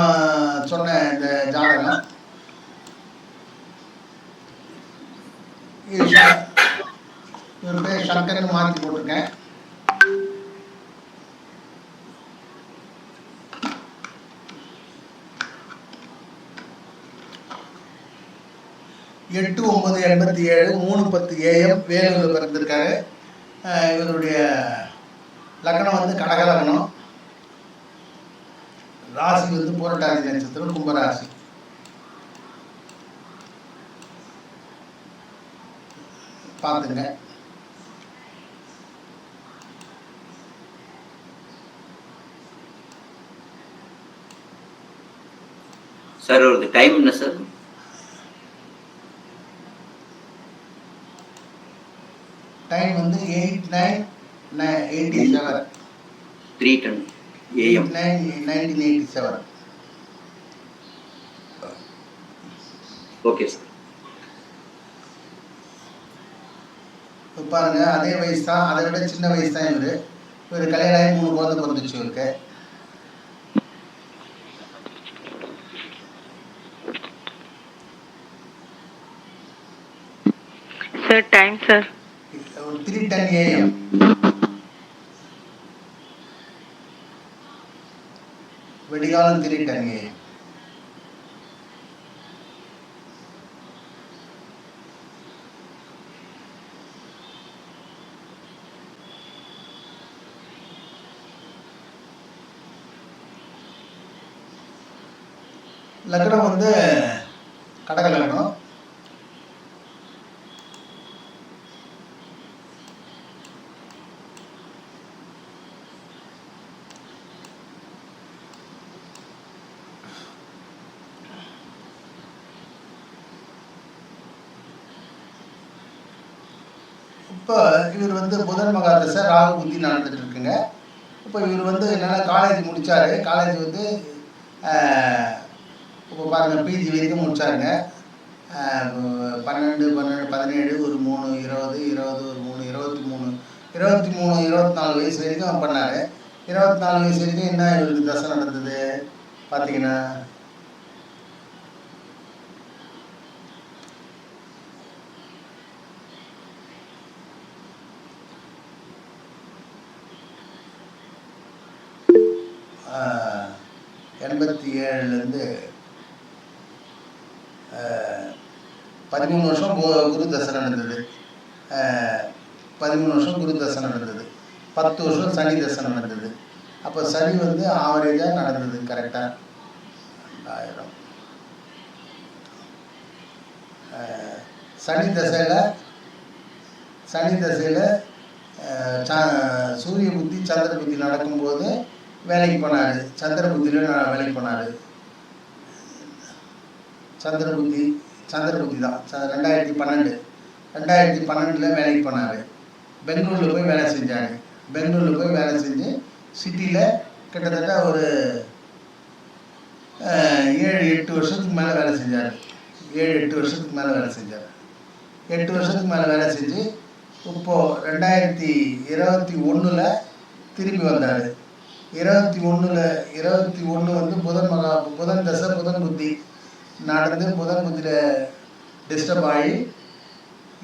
நான் சொன்ன இந்த ஜாதகம். இது இவர் பேர் மாற்றி போட்டிருக்கேன். எட்டு ஒன்பது எண்பத்தி ஏழு மூணு பத்து ஏஎம் வேலூரில் பிறந்திருக்காரு. இவருடைய லக்னம் வந்து கடக லக்னம் ராசி வந்து புரட்டாதி நட்சத்திரம் கும்பராசி பார்த்துங்க. சார் ஒரு டைம் என்ன சார் டைம் வந்து eight nine eighty seven three ten AM nine nineteen eighty seven okay sir இப்போ பாருங்க அதே வயசு தான் அதை விட சின்ன வயசு தான் இவர். இவர் கல்யாணம் ஆகி மூணு குழந்தை பிறந்துச்சு இவருக்கு. Time, sir. ஒரு த்ரீ டென் ஏஎம் அடையாளம் த்ரீ டென் லக்னம் வந்து கடக லக்னம் இப்போ இவர் வந்து புதன் மகாதசை ராகு புத்தி நடந்துட்டு இருக்குங்க இப்போ இவர் வந்து என்னென்னா காலேஜ் முடித்தார் காலேஜ் வந்து இப்போ பாருங்கள் பிஜி வரைக்கும் முடித்தாருங்க பன்னெண்டு பன்னெண்டு பதினேழு ஒரு மூணு இருபது இருபது ஒரு மூணு இருபத்தி மூணு இருபத்தி மூணு இருபத்தி நாலு வயசு வரைக்கும் பண்ணார். இருபத்தி நாலு வயசு வரைக்கும் என்ன இவருக்கு தசை நடந்தது? பார்த்தீங்கன்னா எண்பத்தி ஏழுலேருந்து பதிமூணு வருஷம் கு- குரு தசை நடந்தது. பதிமூணு வருஷம் குரு தசை நடந்தது. பத்து வருஷம் சனி தசை நடந்தது. அப்போ சனி வந்து ஆவரேஜாக நடந்தது கரெக்டாக ரெண்டாயிரம் சனி தசையில் சனி தசையில் சூரிய புத்தி சந்திர புத்தி நடக்கும்போது வேலைக்கு போனார். சந்திரபுத்தியில் நான் வேலைக்கு போனார். சந்திரபுத்தி சந்திரபுத்தி தான். ச- ரெண்டாயிரத்தி பன்னெண்டு. ரெண்டாயிரத்தி பன்னெண்டில் வேலைக்கு போனார். பெங்களூரில் போய் வேலை செஞ்சார். பெங்களூரில் போய் வேலை செஞ்சு சிட்டியில் கிட்டத்தட்ட ஒரு ஏழு எட்டு வருஷத்துக்கு மேலே வேலை செஞ்சார். ஏழு எட்டு வருஷத்துக்கு மேலே வேலை செஞ்சார். எட்டு வருஷத்துக்கு மேலே வேலை செஞ்சு இப்போது ரெண்டாயிரத்தி இருபத்தி ஒன்றில் திரும்பி வந்தார். இருபத்தி ஒன்றில் இருபத்தி ஒன்று வந்து புதன் மகா புதன் தசை புதன் புத்தி நடந்து புதன் புத்தியில் டிஸ்டர்ப் ஆகி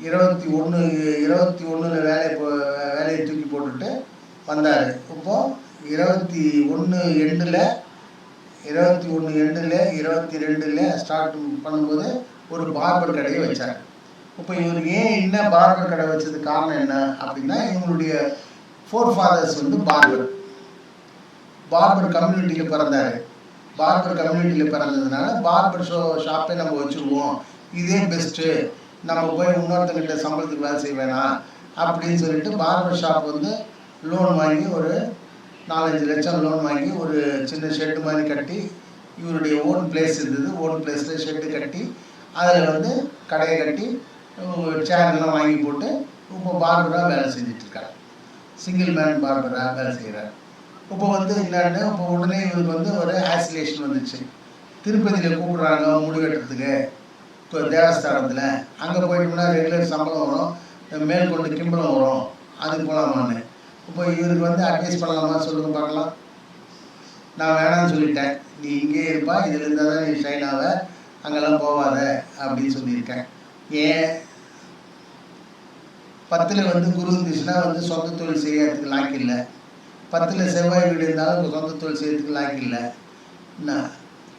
இருபத்தி ஒன்று இருபத்தி ஒன்றில் வேலையை போ வேலையை தூக்கி போட்டுட்டு வந்தார். இப்போது இருபத்தி ஒன்று எண்டில் இருபத்தி ஒன்று எண்டில் இருபத்தி ரெண்டில் ஸ்டார்ட் பண்ணும்போது ஒரு பார்பர் கடையை வச்சார். இப்போ இவருக்கு ஏன் என்ன பார்பர் கடை வச்சது காரணம் என்ன அப்படின்னா இவங்களுடைய ஃபோர் ஃபாதர்ஸ் வந்து பார்பர் பார்பர் கம்யூனிட்டியில் பிறந்தார். பார்பர் கம்யூனிட்டியில் பிறந்ததுனால பார்பர் ஷோ ஷாப்பே நம்ம வச்சுருவோம். இதே பெஸ்ட்டு நம்ம போய் இன்னொருத்தங்கிட்ட சம்பளத்துக்கு வேலை செய்ய வேணாம் அப்படின்னு சொல்லிட்டு பார்பர் ஷாப் வந்து லோன் வாங்கி ஒரு நாலஞ்சு லட்சம் லோன் வாங்கி ஒரு சின்ன ஷெட்டு மாதிரி கட்டி இவருடைய ஓன் பிளேஸ் இருந்தது. ஓன் பிளேஸில் ஷெட்டு கட்டி அதில் வந்து கடையை கட்டி சேர்லாம் வாங்கி போட்டு இப்போ பார்பராக வேலை செஞ்சிட்ருக்காரு சிங்கிள் மேன் பார்பராக வேலை செய்கிறார் இப்போ வந்து இல்லாண்டு இப்போ உடனே இவருக்கு வந்து ஒரு ஆசிலேஷன் வந்துச்சு. திருப்பதியில் கூப்பிடுறாங்க முடிவெட்டுறதுக்கு இப்போ தேவஸ்தானத்தில். அங்கே போயிட்டோம்னா ரெகுலர் சம்பளம் வரும். மேற்கொண்டு கிம்பளம் வரும். அதுக்கு போகலாமான்னு இப்போ இவருக்கு வந்து அட்வைஸ் பண்ணலாமா? சொல்லுங்க பார்க்கலாம். நான் வேணாம்னு சொல்லிட்டேன். நீ இங்கே இருப்பா. இதில் இருந்தால் தான் நீ ஷைன் ஆக அங்கெல்லாம் போகாத அப்படின்னு சொல்லியிருக்கேன். ஏன்? பத்தில் வந்து குரு இருந்துச்சுன்னா வந்து சொந்த தொழில் செய்யறதுக்கு லாக்கில்லை இல்லை. பத்தில் செவ்வாய் வீடு இருந்தாலும் சொந்த தொழில் செய்யறதுக்கு லாய்க்கு இல்லை. என்ன?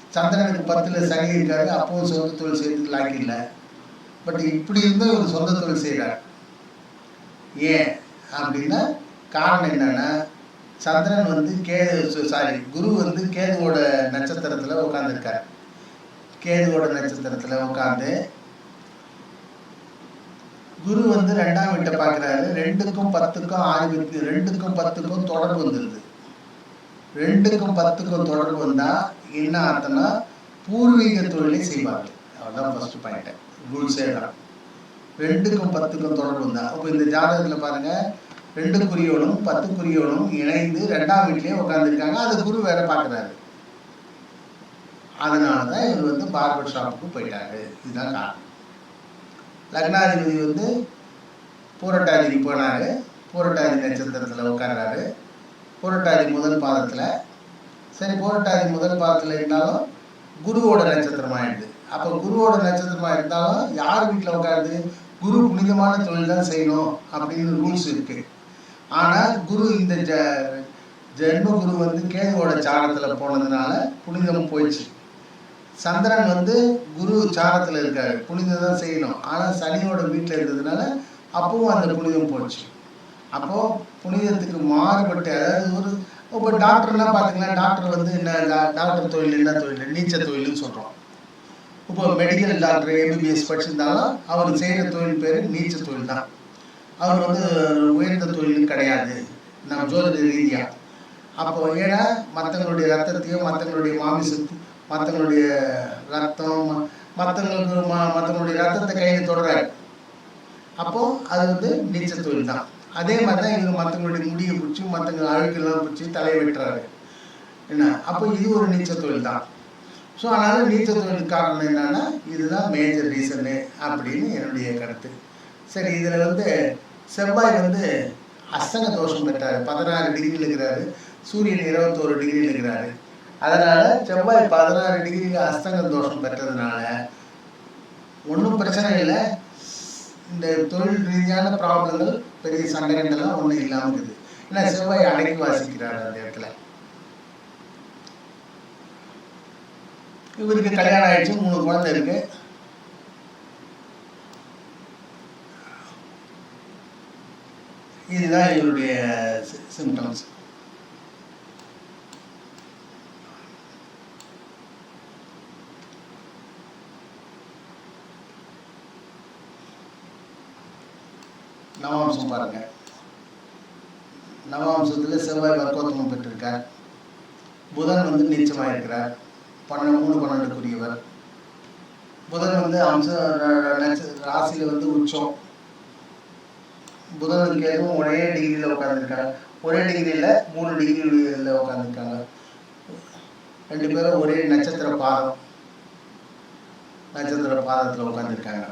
சந்திரனுக்கு பத்தில் சனி இருக்காரு அப்பவும் சொந்த தொழில் செய்யறதுக்கு லாக்கி இல்லை. பட் இப்படி இருந்தால் ஒரு சொந்த தொழில் செய்கிறார் ஏன் அப்படின்னா காரணம் என்னன்னா சந்திரன் வந்து கேது சாரி குரு வந்து கேதுவோட நட்சத்திரத்தில் உட்காந்துருக்கார் கேதுவோட நட்சத்திரத்தில் உட்காந்து குரு வந்து ரெண்டாம் வீட்டை பார்க்குறாரு. ரெண்டுக்கும் பத்துக்கும் ஆதிபத்தியம் ரெண்டுக்கும் பத்துக்கும் தொடர்பு வந்துடுது ரெண்டுக்கும் பத்துக்கும் தொடர்பு வந்தால் என்ன அர்த்தம்னா பூர்வீக தொழிலை செய்வார்கள் அதான் ஃபர்ஸ்ட் பாயிண்ட் ரூல்ஸே தான் ரெண்டுக்கும் பத்துக்கும் தொடர்பு வந்தால் அப்போ இந்த ஜாதகத்தில் பாருங்கள் ரெண்டு குறியோடும் பத்து குறியோடும் இணைந்து ரெண்டாம் வீட்லேயே உட்காந்துருக்காங்க அது குரு வேற பார்க்குறாரு. அதனால தான் இவர் வந்து பார்பர் ஷாப்புக்கு போயிட்டாரு. இதுதான் காரணம். லக்னாதிபதி வந்து பூரட்டாதிபதி போனார். பூரட்டாதி நட்சத்திரத்தில் உட்கார்றாரு. பூரட்டாதி முதல் பாதத்தில். சரி பூரட்டாதி முதல் பாதத்தில் இருந்தாலும் குருவோட நட்சத்திரம் ஆயிடுது அப்போ குருவோட நட்சத்திரமாக இருந்தாலும் யார் வீட்டில் உட்காருது? குரு புனிதமான தொழில் தான் செய்யணும் அப்படின்னு ரூல்ஸ் இருக்குது ஆனால் குரு இந்த ஜ ஜென்ம குரு வந்து கேதுவோட சாரத்தில் போனதுனால புனிதம் போயிடுச்சு. சந்திரன் வந்து குரு சாரத்தில் இருக்காரு. புனிதம் தான் செய்யணும். ஆனால் சனியோட வீட்டில் இருந்ததுனால அப்பவும் அந்த புனிதம் போச்சு. அப்போது புனிதத்துக்கு மாறுபட்டு அதாவது ஒரு இப்போ டாக்டர்லாம் பார்த்தீங்கன்னா டாக்டர் வந்து என்ன டாக்டர் தொழில் என்ன தொழில்? நீச்ச தொழில்னு சொல்கிறோம் இப்போ மெடிக்கல் டாக்டர் எம்பிபிஎஸ் படிச்சிருந்தாலும் அவர் செய்கிற தொழில் பேர் நீச்ச தொழில் தான். அவர் வந்து உயர்ந்த தொழிலும் கிடையாது. நம்ம ஜோதிட ரீதியாக அப்போ ஏன்னா மற்றவங்களுடைய ரத்தத்தையும் மற்றவங்களுடைய மாமிசத்து மற்றவங்களுடைய ரத்தம் மற்றவங்களுக்கு மற்றவங்களுடைய ரத்தத்தை கையில் தொடராரு அப்போ அது வந்து நீச்ச தொழில் தான். அதே மாதிரி தான் இவங்க மற்றவங்களுடைய முடியை பிடிச்சி மற்றவங்க அழுக்கெல்லாம் பிடிச்சி தலையை வெட்டுறாரு. என்ன? அப்போ இது ஒரு நீச்ச தொழில் தான். ஸோ அதனால நீச்ச தொழில் காரணம் என்னன்னா இதுதான் மேஜர் ரீசனு அப்படின்னு என்னுடைய கருத்து. சரி இதில் வந்து செவ்வாய் வந்து அஸ்தங்க தோஷம் பெற்றாரு. பதினாறு டிகிரியில் இருக்கிறாரு. சூரியன் இருபத்தோரு டிகிரியில் இருக்கிறாரு. அதனால செவ்வாய் பதினாறு டிகிரி அஸ்தங்க தோஷம் பெற்றதுனால ஒன்றும் பிரச்சனை இல்லை. இந்த தொழில் ரீதியான ப்ராப்ளங்கள் பெரிய சண்டைகள்லாம் ஒன்றும் இல்லாமல் இருக்குது. ஏன்னா செவ்வாய் அடக்கி வாசிக்கிறார் அந்த இடத்துல. இவருக்கு கல்யாணம் ஆயிடுச்சு மூணு குழந்தை இருக்கு. இதுதான் இவருடைய சிம்டம்ஸ் நவாம்சம் பாருங்க. நவாம்சத்தில் செவ்வாய் வர்க்கோத்தமம் பெற்றிருக்கார். புதன் வந்து நீச்சமாக இருக்கிறார் பன்னெண்டு மூணு பன்னெண்டுக்குரியவர். புதன் வந்து அம்ச ராசியில் வந்து உச்சம். புதன் கேதுவும் ஒரே டிகிரியில் உட்காந்துருக்காங்க ஒரே டிகிரியில் மூணு டிகிரியில் உட்காந்துருக்காங்க ரெண்டு பேரும் ஒரே நட்சத்திர பாதம். நட்சத்திர பாதத்தில் உட்காந்துருக்காங்க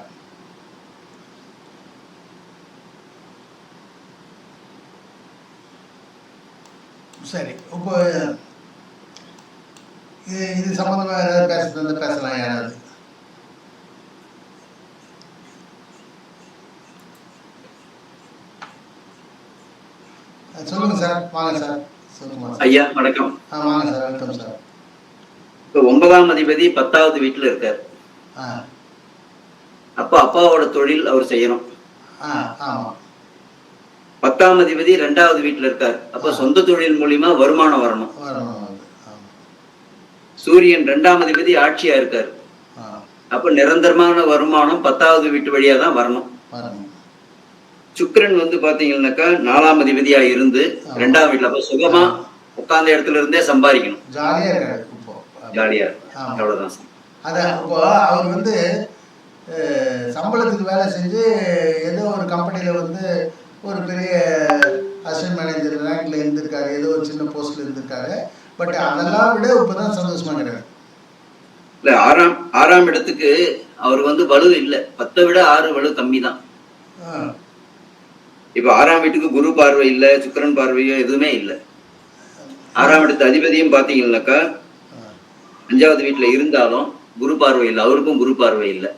சரி இப்போ இது இது சம்மந்தமாக ஏதாவது பேசுறது வந்து பேசலாம் யாராவது. சொல்லுங்க சார் வாங்க சார். சொல்லுங்க ஐயா வணக்கம். ஆ வாங்க சார் வெல்கம் சார். இப்போ ஒன்பதாம் அதிபதி பத்தாவது வீட்டுல இருக்கார். அப்போ அப்பாவோட தொழில் அவர் செய்யணும். ஆ ஆமாம் பத்தாம் அதிபதி ரெண்டாவது வீட்டுல இருக்கார். அப்போ சொந்த தொழில் மூலியமா வருமானம் வரணும். சூரியன் ரெண்டாம் அதிபதி ஆட்சியா இருக்கார். அப்போ நிரந்தரமான வருமானம் பத்தாவது வீட்டு வழியா தான் வரணும். சுக்கிரன் வந்து பாத்தீங்கன்னாக்கா நாலாம் அதிபதியா இருந்து. ரெண்டாம் வீட்டுல அப்போ சுகமா உட்கார்ந்த இடத்துல இருந்தே சம்பாதிக்கணும். ஜாலியா. அவ்வளவுதான். இப்போ அவர் வந்து சம்பளத்துக்கு வேலை செஞ்சு ஏதோ ஒரு கம்பெனியில் வந்து ஒரு பெரிய அசிஸ்டன்ட் மேனேஜர் ரேங்க்ல இருந்திருக்காரு ஏதோ ஒரு சின்ன போஸ்ட்ல இருந்திருக்காரு. பட் அதெல்லாம் விட இப்போதான் சந்தோஷமா கிடையாது இல்ல ஆறாம் ஆறாம் இடத்துக்கு அவர் வந்து வலு இல்ல. பத்தை விட ஆறு வலு கம்மி தான் இப்ப ஆறாம் வீட்டுக்கு குரு பார்வை இல்ல சுக்கிரன் பார்வையோ எதுவுமே இல்ல. ஆறாம் இடத்து அதிபதியும் பாத்தீங்கன்னாக்கா அஞ்சாவது வீட்டுல இருந்தாலும் குரு பார்வை இல்லை அவருக்கும் குரு பார்வை இல்லை.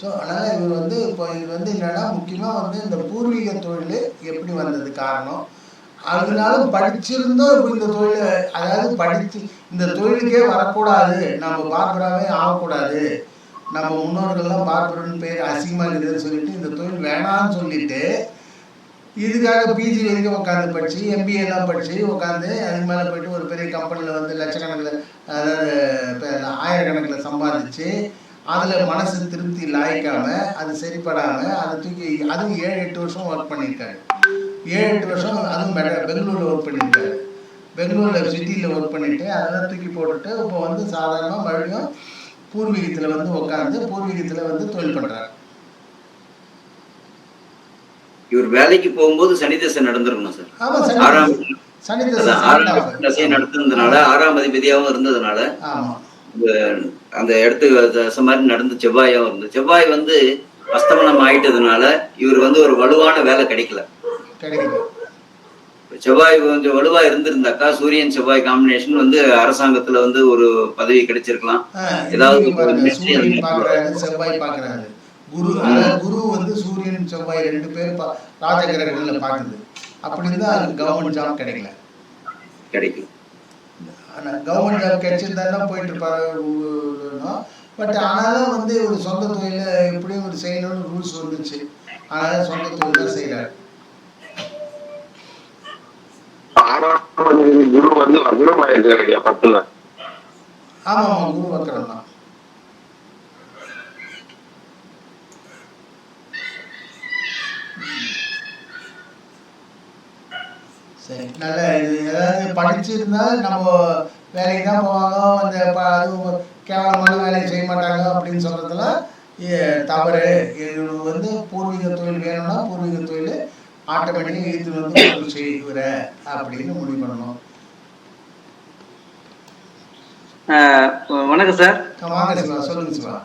ஸோ அதனால் இவர் வந்து இப்போ இது வந்து என்னென்னா முக்கியமாக வந்து இந்த பூர்வீக தொழில் எப்படி வந்தது காரணம்? அதனால படிச்சிருந்தோம் இப்போ இந்த தொழில் அதாவது படித்து இந்த தொழிலுக்கே வரக்கூடாது. நம்ம பார்பராகவே ஆகக்கூடாது. நம்ம முன்னோர்கள்லாம் பார்பரன் பேர் அசிங்கமாக இருக்குதுன்னு சொல்லிட்டு இந்த தொழில் வேணாம்னு சொல்லிட்டு இதுக்காக பிஜி வரைக்கும் உட்காந்து படித்து எம்பிஏலாம் படித்து உட்காந்து அதுக்கு மேலே போயிட்டு ஒரு பெரிய கம்பெனியில் வந்து லட்சக்கணக்கில் அதாவது இப்போ ஆயிரக்கணக்கில் சம்பாதிச்சு அதில் மனசு திருப்தி லாய்க்காம அது சரிப்படாமல் அதை தூக்கி அதுவும் ஏழு எட்டு வருஷம் ஒர்க் பண்ணியிருக்காரு. ஏழு எட்டு வருஷம் அதுவும் பெங்களூரில் ஒர்க் பண்ணியிருக்காரு. பெங்களூரில் சிட்டியில் ஒர்க் பண்ணிட்டு அதெல்லாம் தூக்கி போட்டுட்டு இப்போ வந்து சாதாரணமாக மறுபடியும் பூர்வீகத்தில் வந்து உட்காந்து பூர்வீகத்தில் வந்து தொழில் பண்ணுறாரு இவர் வேலைக்கு போகும்போது சனி தசை நடந்திருக்கணும் சார். ஆறாம் சனி சனி அதான் ஆறாம் தசையை நடத்துனதுனால ஆறாம் அதிபதியாகவும் இருந்ததுனால அந்த இடத்துக்கு மாதிரி நடந்து செவ்வாயாவும் இருந்து செவ்வாய் வந்து அஸ்தமனம் ஆயிட்டதுனால இவர் வந்து ஒரு வலுவான வேலை கிடைக்கல. செவ்வாய் கொஞ்சம் வலுவா இருந்திருந்தாக்கா சூரியன் செவ்வாய் காம்பினேஷன் வந்து அரசாங்கத்துல வந்து ஒரு பதவி கிடைச்சிருக்கலாம். ஏதாவது செவ்வாய் பார்க்கறாரு. குரு குரு வந்து சூரியன் செவ்வாய் ரெண்டு பேர் பா- ராஜகிரகங்கள்ல பார்க்குது. அப்படி இருந்தா கவர்மெண்ட் ஜாப் கிடைக்கல. கிடைக்கும். கவர்மெண்ட் ஜாப் கிடைச்சிருந்தா போயிட்டு இருப்பாரு பட் ஆனாலும் வந்து ஒரு சொந்த தொழில எப்படியும் ஒரு செய்யணும்னு ரூல்ஸ் வந்துச்சு. அதனால சொந்த தொழில் தான் செய்யறாரு குரு வந்து வக்ரம் ஆயிருக்காரு பத்துல. ஆமா ஆமா குரு வக்கரம் தான். சரி. நல்ல இது. ஏதாவது படிச்சிருந்தா நம்ம வேலைக்கு தான் போவாங்க. அந்த அது கேவலமான வேலையை செய்ய மாட்டாங்க அப்படின்னு சொல்றதுல ஏ- தவறு. இது வந்து பூர்வீக தொழில் வேணும்னா பூர்வீக தொழில் ஆட்டோமேட்டிக்காக இழுத்து வந்து செய்கிற அப்படின்னு முடிவு பண்ணணும். வணக்கம் சார். வாங்க சிவா. சொல்லுங்க சிவா.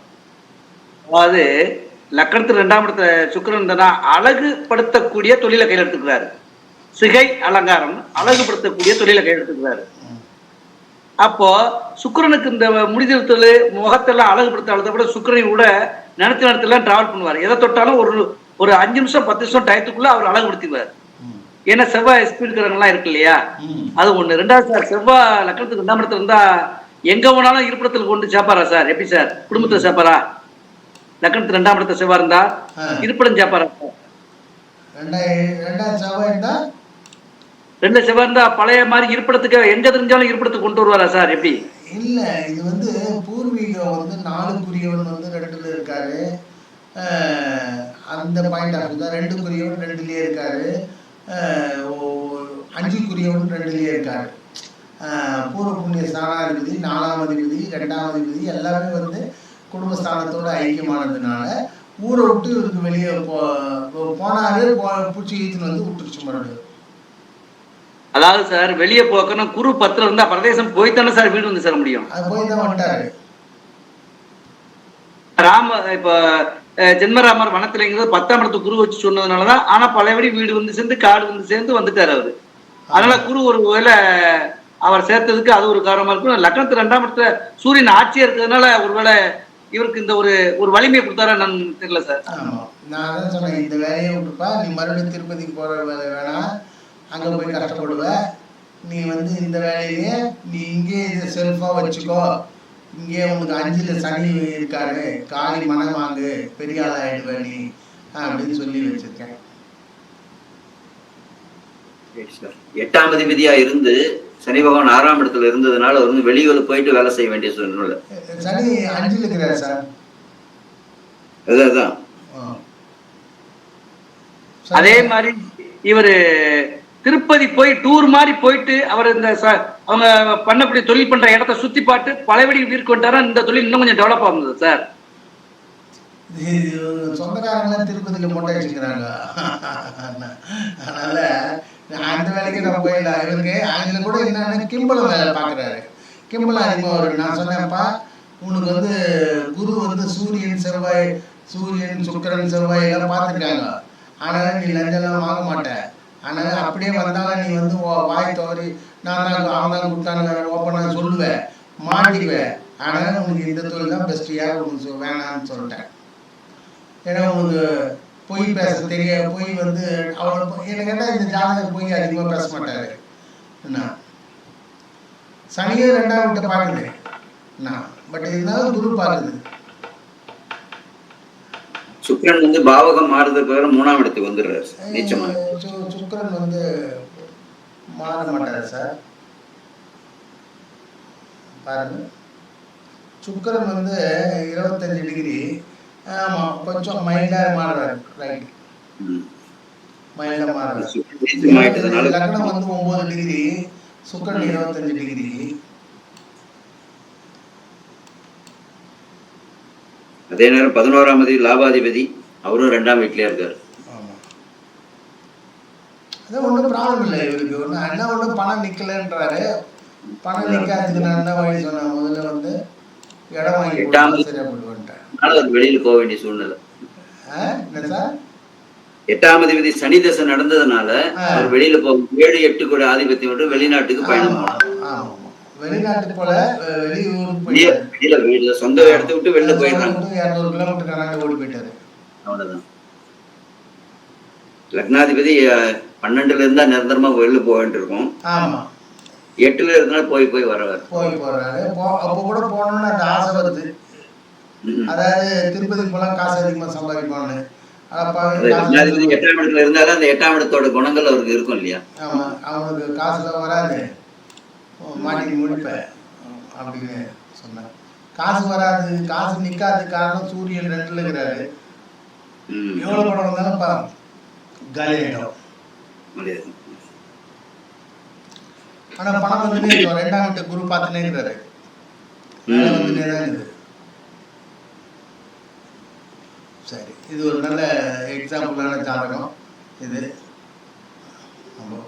அதாவது லக்கணத்து ரெண்டாம் இடத்துல சுக்கிரன் அழகுபடுத்தக்கூடிய தொழிலை கையில் எடுத்துக்கிறாரு. சிகை அலங்காரம் அழகுபடுத்தக்கூடிய தொழிலை கையில் எடுத்துக்கிறாரு அப்போ சுக்கிரனுக்கு இந்த முடிதிருத்தல் முகத்தெல்லாம் அழகுபடுத்த அழுத விட சுக்கிரனை விட நினைச்ச நேரத்துல டிராவல் பண்ணுவார். எதை தொட்டாலும் ஒரு ஒரு அஞ்சு நிமிஷம் பத்து நிமிஷம் டயத்துக்குள்ள அவர் அழகுபடுத்திடுவார். ம் ஏன்னா செவ்வாய் எல்லாம் இருக்கு இல்லையா? அது ஒண்ணு. ரெண்டாவது சார் செவ்வாய் லக்கணத்துக்கு ரெண்டாம் இடத்துல இருந்தா எங்க வேணாலும் இருப்பிடத்துல கொண்டு சேர்ப்பாரா சார்? எப்படி சார்? குடும்பத்துல சேர்ப்பாரா லக்கணத்துக்கு ரெண்டாம் இடத்துல செவ்வா இருந்தா. இருப்பிடம் சேர்ப்பாரா சார்? செவ்வாய் இருந்தா ரெண்டு செவ்வா பழைய மாதிரி இருப்பிடத்துக்கு எங்க தெரிஞ்சாலும் இருப்பிடத்துக்கு கொண்டு வருவாரா சார்? எப்படி? இல்ல இது வந்து பூர்வீகம் வந்து நாலுக்குரியவன் வந்து ரெண்டுல இருக்காரு. அந்த பாயிண்ட் ஆஃப் தான். ரெண்டுக்குரியவன் ரெண்டுலயே இருக்காரு. ஓ- அஞ்சுக்குரியவன் ரெண்டுலயே இருக்காரு. பூர்வ புண்ணிய ஸ்தானாதிபதி நாலாம் அதிபதி ரெண்டாம் அதிபதி எல்லாமே வந்து குடும்பஸ்தானத்தோட ஐக்கியமானதுனால ஊரை விட்டு இவருக்கு வெளியே போ போனாரு பூச்சி ஈத்துன்னு வந்து விட்டுருச்சு மறுபடியும். அதாவது சார் வெளியே போக்கணும் குரு பத்துல இருந்தா பிரதேசம் போய்த்தானே சார் வீடு வந்து சேர முடியும். ராம இப்ப ஜென்மராமர் வனத்திலங்கிறது பத்தாம் இடத்து குரு வச்சு சொன்னதுனாலதான் ஆனா பழையபடி வீடு வந்து சேர்ந்து காடு வந்து சேர்ந்து வந்துட்டாரு அவரு. அதனால குரு ஒரு வேளை அவர் சேர்த்ததுக்கு அது ஒரு காரணமா இருக்கும். லக்னத்து ரெண்டாம் இடத்துல சூரியன் ஆட்சியா இருக்கிறதுனால ஒருவேளை இவருக்கு இந்த ஒரு ஒரு வலிமையை கொடுத்தாரா என்னன்னு தெரியல சார். நான் சொன்னேன் இந்த வேலையை விட்டுப்பா நீ மறுபடியும் திருப்பதிக்கு போற வேலை வேணாம். அங்க போய் கஷ்டப்படுவ. நீ வந்து இந்த வேலையிலேயே நீ இங்கே இதை செல்ஃபா வச்சுக்கோ. இங்கே உனக்கு அஞ்சுல சனி இருக்காரு. காலி மனம் வாங்கு. பெரிய ஆள் ஆயிடுவ நீ. அப்படின்னு சொல்லி வச்சிருக்கேன். எட்டாம் அதிபதியா இருந்து சனி பகவான் ஆறாம் இடத்துல இருந்ததுனால வந்து வெளியூர் போயிட்டு வேலை செய்ய வேண்டிய சூழ்நிலை சனி அஞ்சுல இருக்கிறார் சார் ஆ. அதே மாதிரி இவரு திருப்பதி போய் டூர் மாதிரி போயிட்டு அவர் இந்த அவங்க பண்ணக்கூடிய தொழில் பண்ற இடத்த சுத்தி பார்த்து பழையபடி வீட்டுக்கு இந்த தொழில் இன்னும் கொஞ்சம் டெவலப் ஆகுது சார். இது சொந்தக்காரங்களாம் திருப்பதியில மொட்டை வச்சுக்கிறாங்க அதனால நான் அந்த வேலைக்கு நம்ம போயிடலாம். இவருக்கு அதுல கூட என்னன்னு கிம்பளம் வேலை பார்க்குறாரு. கிம்பளம் அதிகமாக வரும் நான் சொன்னேன்ப்பா. உனக்கு வந்து குரு வந்து சூரியன் செவ்வாய் சூரியன் சுக்கரன் செவ்வாய் எல்லாம் பார்த்துருக்காங்க. ஆனால் நீ லஞ்சம்லாம் வாங்க மாட்டேன் ஆனால் அப்படியே வந்தாலும் நீ வந்து வாய் தவறி நான் தான் கொடுத்தாங்க ஓப்பனாக சொல்லுவேன் மாட்டிக்குவேன் ஆனால் உனக்கு இந்த தொழில் தான் பெஸ்ட்டியா உனக்கு வேணாம்னு சொல்லிட்டேன். ஏன்னா உனக்கு பொய் பேச தெரிய பொய் வந்து அவனை என்ன இந்த ஜாதகர் பொய் அதிகமாக பேச மாட்டாரு. என்ன சனியே ரெண்டாம் வீட்டை பார்க்குது என்ன பட் இருந்தாலும் குரு பார்க்குது. சுக்கிரன் வந்து பாவகம் பதிலா மூணாம் இடத்துக்கு வந்துடுறாரு சுக்கிரன் வந்து மாற மாட்டார் சார்? பாருங்க. சுக்கிரன் வந்து இருபத்தஞ்சு டிகிரி ஆமாம் கொஞ்சம் மைல்டாக மாறுறாரு. ரைட். மைல்டாக மாறுறாரு. லக்னம் வந்து ஒன்பது டிகிரி சுக்கிரன் இருபத்தஞ்சு டிகிரி அதே நேரம் பதினோராம் தேதி லாபாதிபதி அவரும் ரெண்டாம் வீட்லயே இருக்காரு. அது ஒன்றும் ப்ராப்ளம் இல்லை இவருக்கு. ஒன்றும் என்ன ஒன்றும் பணம் நிற்கலன்றாரு பணம் நிற்காதுக்கு நான் என்ன வழி சொன்னேன்? முதல்ல வந்து இடம் வாங்கி எட்டாம் கொடுத்தா சரியா போட்டு வந்துட்டேன். அதனால அவர் வெளியில போக வேண்டிய சூழ்நிலை. என்ன சார்? எட்டாம் அதிபதி சனி தசை நடந்ததுனால. அவர் வெளியில போக ஏழு எட்டு கூட ஆதிபத்தியம் விட்டு வெளிநாட்டுக்கு பயணம் ஆமா, போனார். ஆமா. வெளிநாட்டு போல அஹ், வெளியூருக்கு வெளிய போயிட்டாரு. வெளியில வெளியில சொந்த இடத்தை விட்டு வெளில போயிடுறாங்க இரநூறு கிலோமீட்டர் கனாண்டு ஓடி போயிட்டாரு. அவ்வளவுதான். லக்னாதிபதி பன்னெண்டுல இருந்தா நிரந்தரமா வெளில போக வேண்டியிருக்கும். ஆமா. எட்டுல இருந்தாலும் போய் போய் வரவர். போய் போறாரு அப்போ கூட போகணும்னு அந்த ஆசை வருது. அதாவது திருப்பதிக்கு போலாம் காசு அதிகமாக சம்பாதிப்பான்னு. எட்டாம் இடத்துல இருந்தாலும் அந்த எட்டாம் இடத்தோட குணங்கள் அவருக்கு இருக்கும் இல்லையா? ஆமா. அவனுக்கு காசுலாம் வராது. மாட்டி முடிப்பேன் அப்படின்னு சொன்னேன் காசு வராது. காசு நிற்காது காரணம் சூரியன் ரெண்டுல இருக்கிறாரு. ம். எவ்வளோ பணம் வந்தாலும் பா காலி ஆகிடும் முடியாது. ஆனால் பணம் வந்துட்டே இருக்கும் ரெண்டாம் வீட்டு குரு பார்த்துனே இருக்கிறாரு வேலை ம். வந்துட்டே தான் இருக்குது சரி இது ஒரு நல்ல எக்ஸாம்பிளான ஜாதகம் இது ஆமாம்